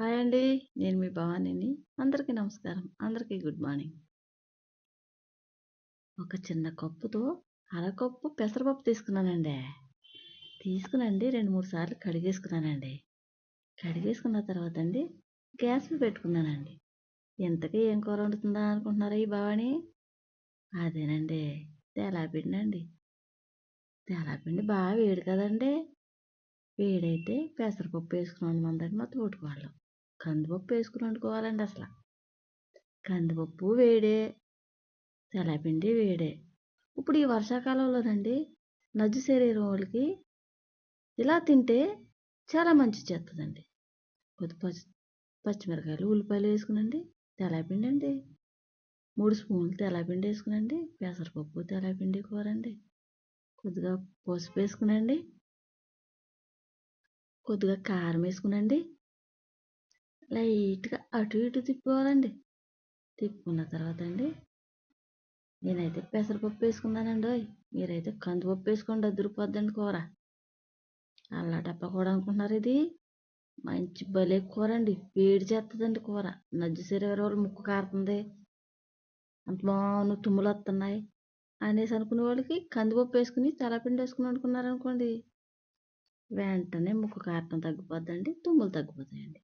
Hi అండి. నేను మీ భవానీని. అందరికీ నమస్కారం. అందరికీ గుడ్ మార్నింగ్. ఒక చిన్న కప్పుతో అరకప్పు పెసరపప్పు తీసుకున్నానండి. తీసుకునండి 2, 3 సార్లు కడిగేసుకున్నానండి. కడిగేసుకున్న తర్వాత అండి గ్యాస్ పెట్టుకున్నానండి. ఇంతకీ ఏం కూర వండుతుందా అనుకుంటున్నారా ఈ భవాని? అదేనండి తేలాపిండి అండి తేలాపిండి బాగా వేడి కదండి వేడైతే పెసరపప్పు వేసుకున్నాను వండమందండి మా తోటికోడలు. కందిపప్పు వేసుకుని వండుకోవాలండి అసలు కందిపప్పు వేడే, తెలపిండి వేడే. ఇప్పుడు ఈ వర్షాకాలంలోనండి నజ్జు శరీరం వాళ్ళకి ఇలా తింటే చాలా మంచి చేస్తుందండి. కొద్ది పచ్చి పచ్చిమిరకాయలు, ఉల్లిపాయలు వేసుకునండి తెలపిండి అండి. మూడు స్పూన్లు తెలపిండి వేసుకునండి పెసరపప్పు తెలపిండి కూరండి కొద్దిగా పసుపు వేసుకునండి. కొద్దిగా కారం వేసుకునండి. లైట్‌గా అటు ఇటు తిప్పుకోవాలండి. తిప్పుకున్న తర్వాత అండి నేనైతే పెసరపప్పు వేసుకున్నానండి మీరైతే కందిపప్పు వేసుకోండి అదిరిపోద్దండి కూర. అల్లాటప్ప కూడా అనుకుంటున్నారు ఇది? మంచి భలే కూర అండి. వేడి చేస్తుందండి కూర. నజ్జు శరీరం వాళ్ళు ముక్కు కారుతుంది. అంత బాగున్న తుమ్ములు వస్తున్నాయి అనేసి అనుకునే వాళ్ళకి కందిపప్పు వేసుకుని తలపిండి వేసుకుని అనుకున్నారనుకోండి వెంటనే ముక్కు కారటం తగ్గిపోద్దండి. తుమ్ములు తగ్గిపోతాయండి.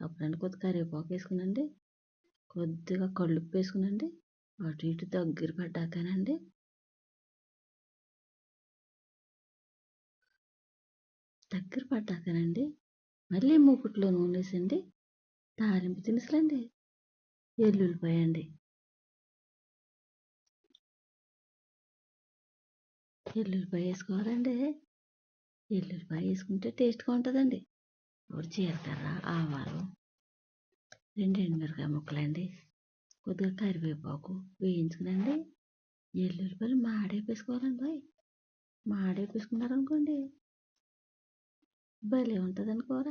అప్పుడండి కొద్ది కరివేపాకు వేసుకునండి. కొద్దిగా కళ్ళుప్పు వేసుకునండి. అటు ఇటు దగ్గర పడ్డాకనండి దగ్గర పడ్డాకనండి మళ్ళీ మూకుట్లో నూనె వేసండి తాలింపు దినుసులండి. ఎల్లుల్లిపాయ అండి. ఎల్లుల్లిపాయ వేసుకోవాలండి. ఎల్లుల్లిపాయ వేసుకుంటే టేస్ట్‌గా ఉంటుందండి ఒకటి జీలకర్ర, ఆవాలు, 2 ముక్కలు ముక్కలండి. కొద్దిగా కరివేపాకు వేయించుకునండి. ఎల్లుల్లిపాయలు మాడేపేసుకోవాలండోయ్! మాడేపేసుకున్నారనుకోండి భలే ఉంటుందండి కూర.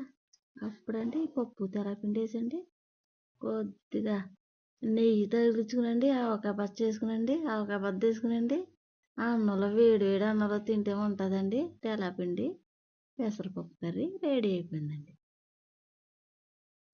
అప్పుడండి పప్పు తెరపిండి వేసండి కొద్దిగా నెయ్యి తగిలించుకునండి ఆవకాయ పచ్చడి వేసుకునండి ఆవకాయ బద్ద వేసుకునండి అన్నంలో వేడి వేడి అన్నంలో తింటే ఉంటుందండి తెలాపిండి పెసరపప్పు కర్రీ రెడీ అయిపోయిందండి.